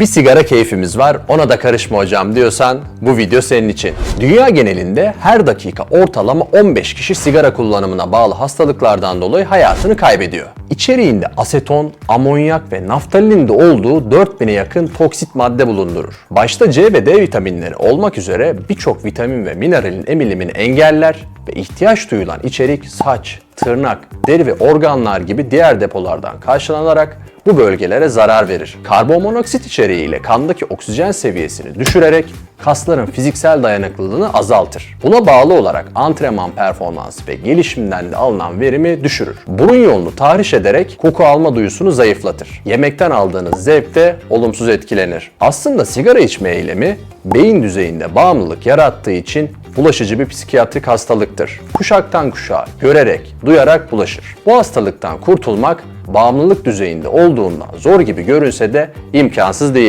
Bir sigara keyfimiz var, ona da karışma hocam diyorsan bu video senin için. Dünya genelinde her dakika ortalama 15 kişi sigara kullanımına bağlı hastalıklardan dolayı hayatını kaybediyor. İçeriğinde aseton, amonyak ve naftalinin de olduğu 4000'e yakın toksit madde bulundurur. Başta C ve D vitaminleri olmak üzere birçok vitamin ve mineralin emilimini engeller ve ihtiyaç duyulan içerik saç, tırnak, deri ve organlar gibi diğer depolardan karşılanarak bu bölgelere zarar verir. Karbonmonoksit içeriğiyle kandaki oksijen seviyesini düşürerek kasların fiziksel dayanıklılığını azaltır. Buna bağlı olarak antrenman performansı ve gelişimden de alınan verimi düşürür. Burun yolunu tahriş ederek koku alma duyusunu zayıflatır. Yemekten aldığınız zevk de olumsuz etkilenir. Aslında sigara içme eylemi beyin düzeyinde bağımlılık yarattığı için bulaşıcı bir psikiyatrik hastalıktır. Kuşaktan kuşağa görerek, duyarak bulaşır. Bu hastalıktan kurtulmak bağımlılık düzeyinde olduğundan zor gibi görünse de imkansız değil.